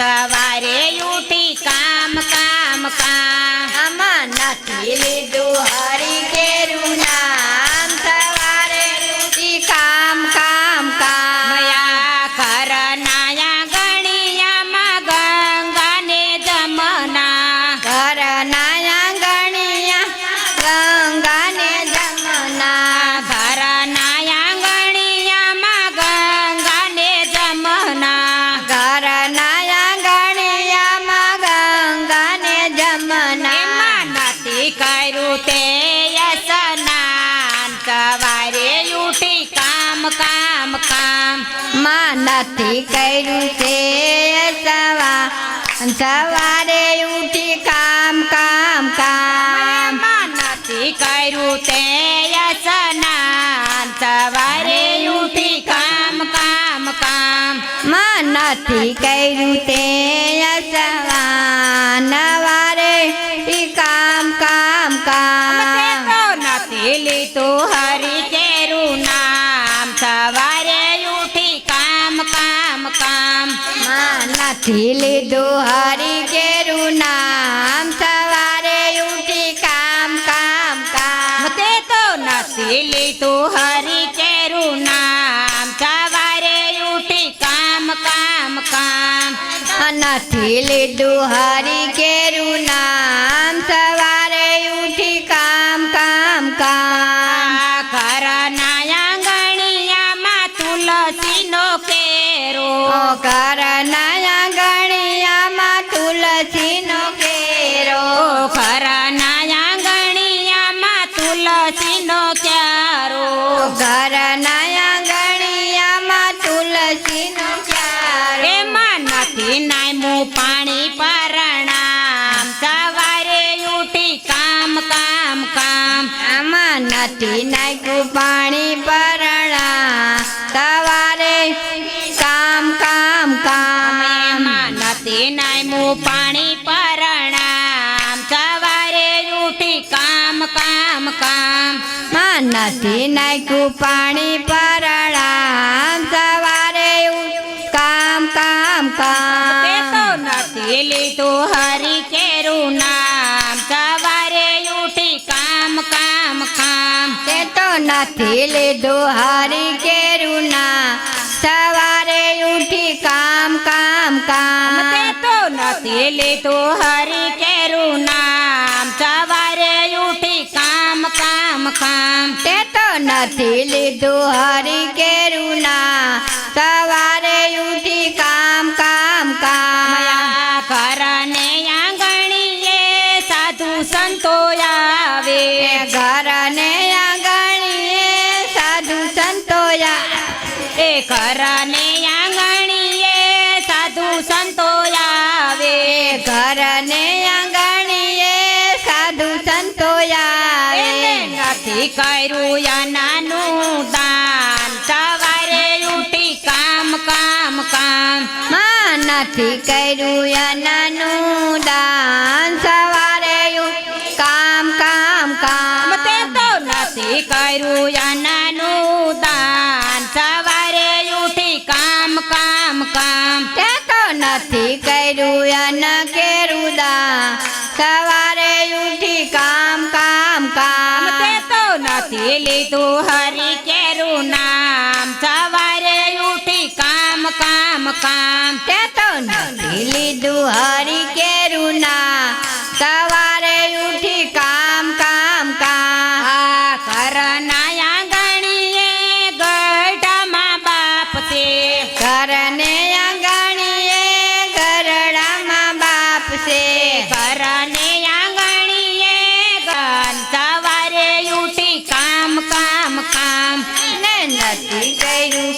સવારે ઉઠી કામ કામ કામ. નથી લીધું કામ કામ. માં નથી કર્યું છે સવા સવારે ઉઠી કામ કામ કામ. નથી કર્યું તે યસના સવારે ઉઠી કામ કામ કામ. માં નથી કર્યું તે સવા માં દુહારી કેરું નામ સવારે ઉઠી કામ કામ કામ. તે તો નસીલી દુહારી કેરું નામ. સવારે ઉઠી કામ કામ કામ. નથી દુહારી હરી કેરું નામ. સવારે ઉઠી કામ કામ કામ. ઘરના આંગણિયામાં ગણિયામાં તુલસીનો કેરો. ઓ કામ કામમાં નથી નાખ્યું પાણી પરળામ સવારે કામ કામ તે કામ નથી લીધું હરી કેરું નામ. સવારે ઉઠી કામ કામ કામ. તે તો નથી લીધું હરી કેરું ના સવારે ઉઠી કામ કામ તે કામ તો નથી લીધું હરી નથી લીધું હરી કેરું નથી કર્યું યાનાનું દાન. સવારે ઉઠી કામ કામ કામ. માં નથી કર્યું યાનાનું દાન. નથી લીધું હરી કેરું નામ, સવારે ઉઠી કામ કામ કામ. તે તો લીધું હરી કેરું નથી કર્યું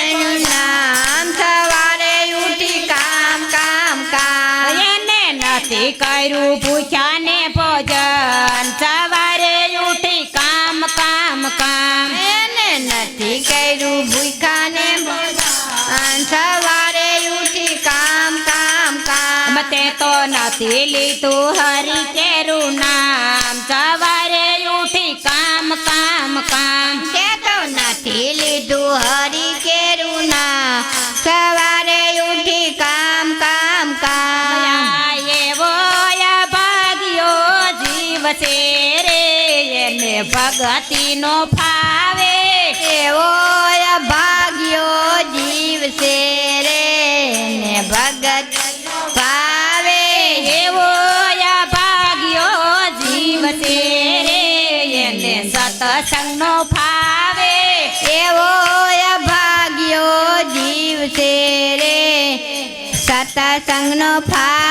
એનું નામ સવારે ઉઠી કામ કામ કામ. એને નથી કર્યું ભૂખ્યાને ભોજન. સવારે ઉઠી કામ કામ કામ. એને નથી કર્યું ભૂખાને ભોજન. સવારે ઉઠી કામ કામ કામ. તે તો નથી લીધું હરી કેરું નામ ભગતીનો ફાવે. એવો ભાગ્યો જીવ છે રે, એને ભગત ફાવે. એવો ભાગ્યો જીવ છે રે, એને સતસંગનો ફાવે. એવો ભાગ્યો જીવ છે રે, સતસંગનો ફાવે.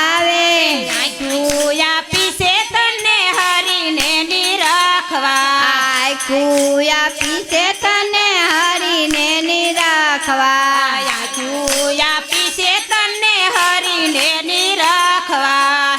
કુયા છે તને હરીને નિરાખવા. તું આપી છે તને હરીને નિરાખવા.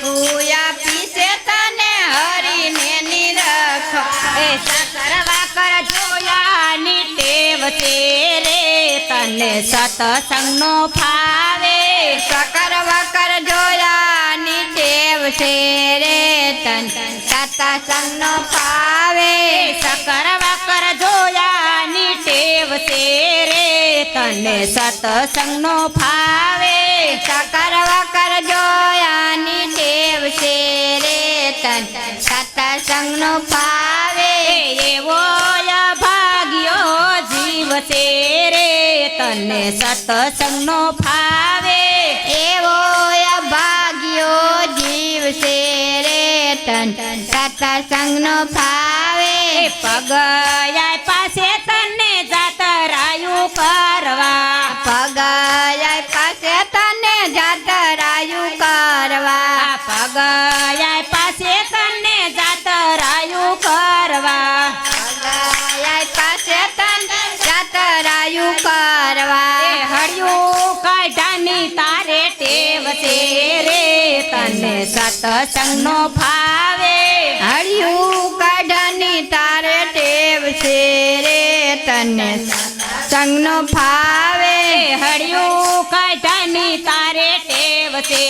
તું આપી છે તને હરીને નિરાખવા. એ કરવા કર જોયાની ટેવ છે રે તને સતસંગનો ફાવે. સકર કર જોયાની ટેવ છે રે તન સતસંગનો પાવે સકર વકર જોયાની ટેવ છે રે તને સતસંગનો ફાવે. સકર વકર જોયાની ટેવ છે રે તન સતસંગનો ફાવે. એવો ભાગ્યો જીવ છે રે તને સતસંગનો ફાવે પગયા પાસે તને જાતરાયું કરવા. પગયા પાસે તને જાતરાયું કરવા. આ પગયા પાસે તને જાતરાયું કરવા. પગયા પાસે તને જાતરાયું કરવા. હળિયું કાઢાની તારે ટેવ છે રે. તને સતસંગનો ફાવે હળિયું સંગનો ફાવે. હળિયું કઢની તારે ટેવ છે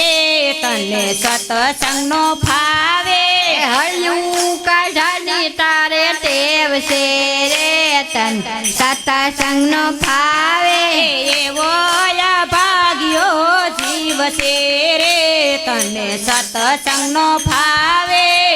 રે તને સતસંગનો ફાવે. હળિયું કઢની તારે ટેવ છે રે તન સતસંગનો ફાવે. એવો ભાગ્યો જીવ છે રે તને સતસંગનો ફાવે.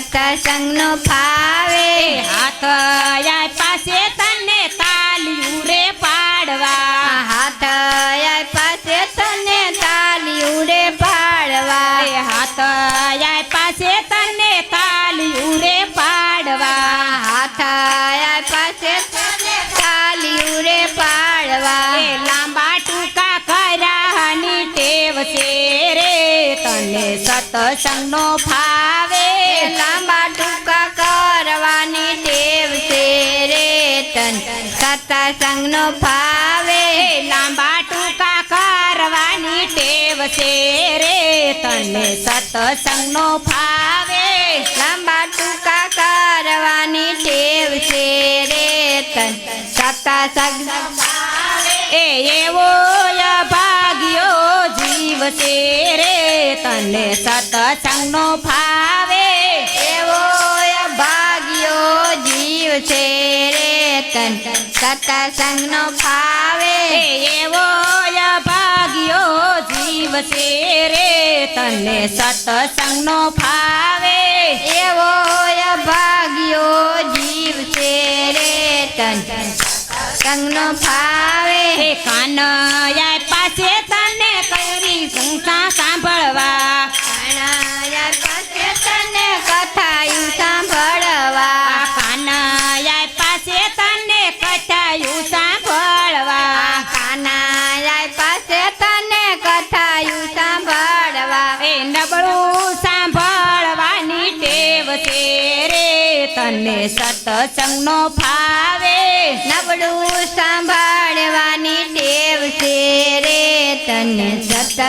સતસંગનો ફાવે. હાથ આય પાસે તને તાલિયું રે પાડવા. હાથ આય પાસે તને તાલિયું રે પાડવા. હાથ આય પાસે તને તાલિયું રે પાડવા. હાથ આય પાસે તને તાલિયું રે પાડવા. લાંબા ટૂંકા કર્યાની ટેવ છે રે. તને સતસંગનો ફાવે. સતસંગનો એ લાંબા ટૂંકા કરવાની ટેવ છે રે. તને સતસંગનો ફાવે લાંબા ટૂંકા કરવાની ટેવ છે રે. તન સતસંગ એ એવો ભાગ્યો જીવ છે રે. તને સતસંગનો ફાવે એવો ભાગ્યો જીવ છે રે તન સતસંગનો ફાવે. એવો ભાગ્યો જીવ છે રે તને સતસંગનો ફાવે. એવો ભાગ્યો જીવ છે રે તન સંગનો ફાવે. કાનયા તને સતસંગનો ફાવે. નબળું સાંભળવાની ટેવ છે રે તને સત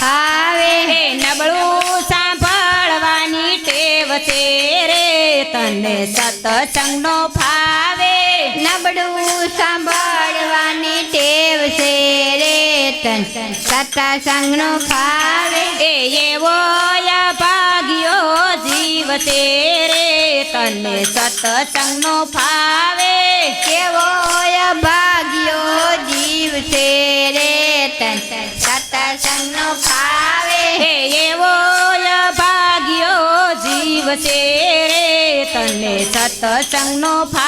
ફાવે. નબળું સાંભળવાની ટેવ છે રે તને સતસંગનો ફાવે. નબળું સાંભળવાની ટેવ છે રે તન સતસંગનો ફાવે. એ એવો ભાગ્યો દિવસે રે તને સતસંગનો ફાવે કેવો ભાગ્યો જીવ છે રે તને સતસંગનો ફાવે? એવો ભાગ્યો જીવ છે રે તને સતસંગનો ફાવે